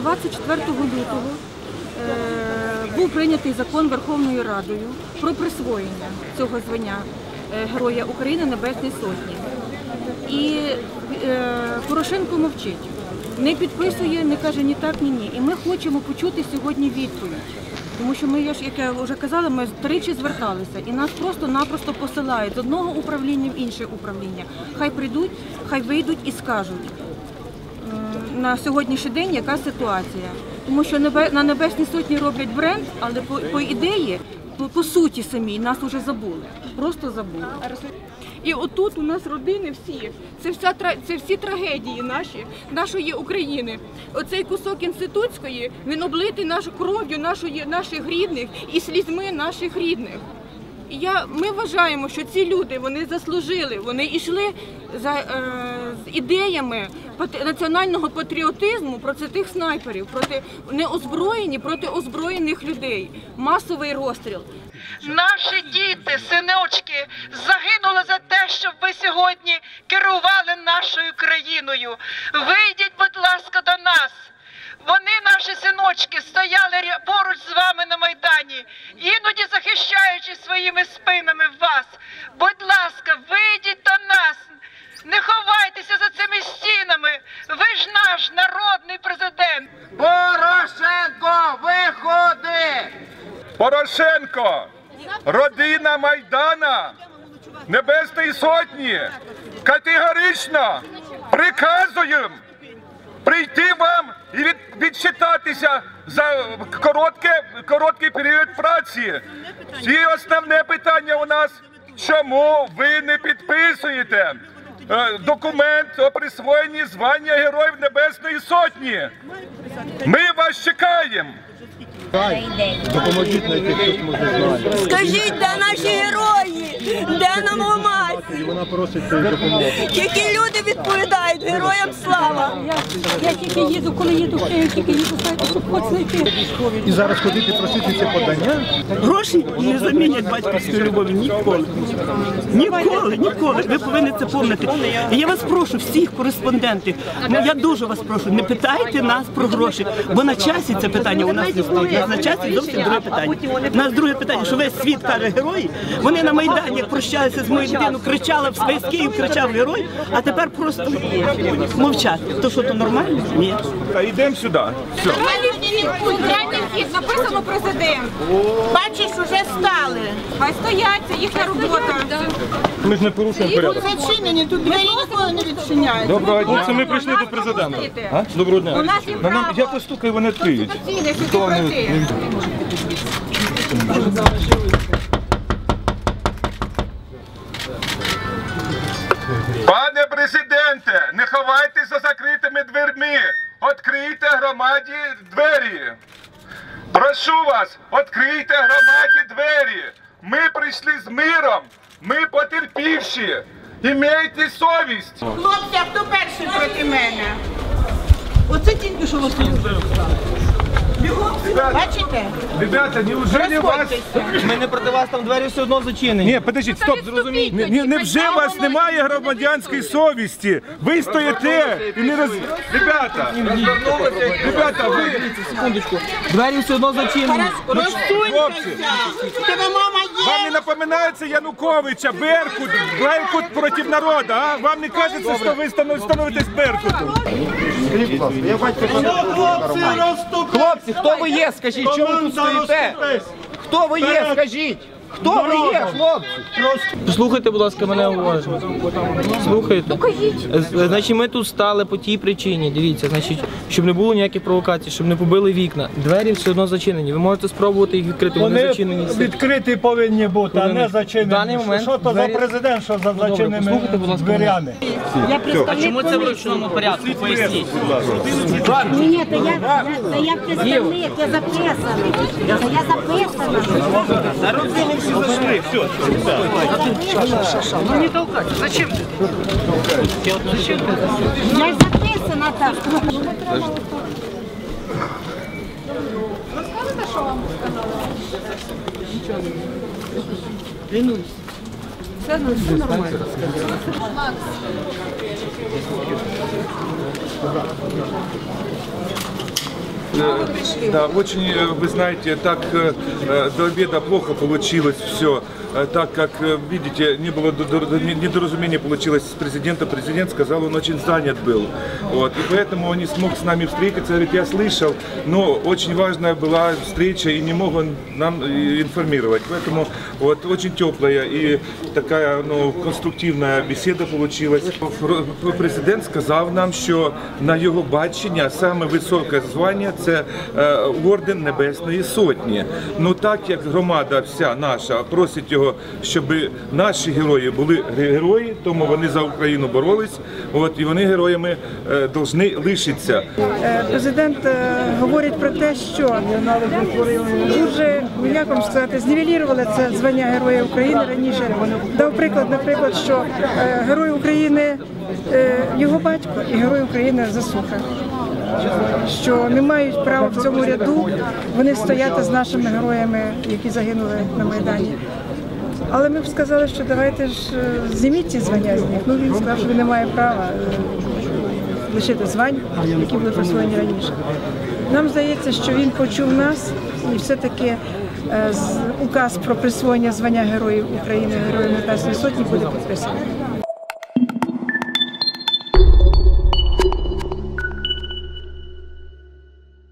24 лютого е, був прийнятий закон Верховною Радою про присвоєння цього звання е, Героя України Небесної Сотні. І е, Порошенко мовчить, не підписує, не каже ні так, ні ні. І ми хочемо почути сьогодні відповідь. Тому що ми, як я вже казала, ми тричі зверталися і нас просто-напросто посилають з одного управління в інше управління. Хай прийдуть, хай вийдуть і скажуть на сьогоднішній день яка ситуація. Тому що на Небесній Сотні роблять бренд, але по, по ідеї, по, по суті самій, нас вже забули. Просто забули. І отут у нас родини всі. Це вся це всі трагедії наші, нашої України. Оцей кусок інститутської він облитий нашою кров'ю наших рідних і слізьми наших рідних. Я, ми вважаємо, що ці люди вони заслужили, вони йшли за е, з ідеями національного патріотизму проти тих снайперів, проти неозброєні, проти озброєних людей. Масовий розстріл. Наші діти, синочки, загинули за те, щоб ви сьогодні керували нашою країною. Вийдіть, будь ласка, до нас. Вони, наші синочки, стояли поруч з вами майдані, іноді захищаючи своїми спинами вас. Будь ласка, вийдіть до нас. Не ховайтеся за цими стінами. Ви ж наш народний президент. Порошенко, виходи! Порошенко, родина Майдана, Небесної Сотні, категорично приказуємо прийти вам і від, відчитатися за коротке, короткий період праці. І основне питання у нас, чому ви не підписуєте е, документ о присвоєнні звання Героїв Небесної Сотні? Ми вас чекаємо. Допоможіть знайти, хтось може знає. Скажіть, де наші герої? Де нам І вона просить допомоги. Які люди відповідають героям слава? Я тільки їду, коли їду в Київ, тільки їду, знаєте, щоб хоч знайти. І зараз ходити просити це подання. Гроші не замінять батьківської любові ніколи. Ніколи, ніколи. Ви повинні це пам'ятати. І я вас прошу, всіх кореспондентів, ну я дуже вас прошу, не питайте нас про гроші, бо на часі це питання у нас не стоїть. У нас на часі зовсім друге питання. У нас друге питання, що весь світ каже герої. Вони на Майдані, прощалися з моєю дитиною, кричали, весь Київ кричав герой, а тепер просто мовчати. То що то нормально? Ні. Та Йдемо сюди. Все. Центральний вхід написано президент. Бачиш, уже стали. Хай стоять, це їхня робота. Ми ж не порушуємо порядок. Зачинені, тут двері ніколи не відчиняють. Доброго дня. Це ми прийшли до президента. А? Доброго дня. У нас є На нам- право. Я постукаю, вони відкриють. Конституційне сюди Хто вони- пройти. Пане президенте, не ховайтеся за закритими дверми. Відкрийте громаді двері. Прошу вас, відкрийте громаді двері. Ми прийшли з миром. Ми потерпівші. Імейте совість. Хлопці, а хто перший проти мене? Оце тільки що вас Бачите? Ребята, неужели вас... Ми не проти вас там двері все одно зачинені. Ні, подождіть, стоп, зрозумійте. Ні, ні, невже у вас немає громадянської совісті? Ви стоїте і не роз... Ребята, ребята, ви... Секундочку. Двері все одно зачинені. Хлопці, Тебе мама є? вам не напоминається Януковича, Беркут, Беркут проти народу, а? Вам не кажеться, що ви станов- становитесь Беркутом? Скажіть, будь ласка, я батько Хлопці, хто ви є? Скажіть, чому ви тут стоїте? Хто ви є? Скажіть. Хто ви є, хлопці? Слухайте, будь ласка, мене уважно. Слухайте. Е, Значить, ми тут стали по тій причині. Дивіться, значить, щоб не було ніяких провокацій, щоб не побили вікна. Двері все одно зачинені. Ви можете спробувати їх відкрити. Вони зачинені. відкриті повинні бути, а не В зачинені. даний момент Що то двері- за президент, що за послухайте, будь зачиненими ласка, дверями? А чому це в ручному порядку? Поясніть. Ні, то я, я, я представник, я записана. Я записана. Зашли, все. Ну не толкать. Зачем ты? Зачем ты? Я заклеился, Наташа. Расскажи, что вам сказала. Клянусь. Все, ну, все нормально. Макс. Да, очень, э, вы знаете, так э, э, до обеда плохо получилось все, так как, э, видите, не было до- до- до- недоразумения получилось с президентом. Президент сказал, он очень занят был. Вот, и поэтому он не смог с нами встретиться. Говорит, я слышал, но очень важная была встреча, и не мог он нам э, информировать. Поэтому вот очень теплая и такая ну, конструктивна бесіда получилась. Фр- Президент сказав нам, що на його бачення саме високе звання це е, орден Небесної Сотні. Ну так як громада вся наша просить його, щоб наші герої були герої, тому вони за Україну боролись. От і вони героями е, повинні лишитися. Е, Президент е, говорить про те, що дуже, ну, як вам сказати, знівелірували це звання Героя України раніше. Дав приклад, наприклад, що е, Герой України е, його батько і Герой України Засуха. Що не мають права в цьому ряду вони стояти з нашими героями, які загинули на Майдані. Але ми б сказали, що давайте ж е, зніміть ці звання з них. Ну він сказав, що він не має права е, лишити звань, які були присвоєні раніше. Нам здається, що він почув нас і все-таки е, указ про присвоєння звання Героїв України, Героїв Небесної Сотні буде підписаний.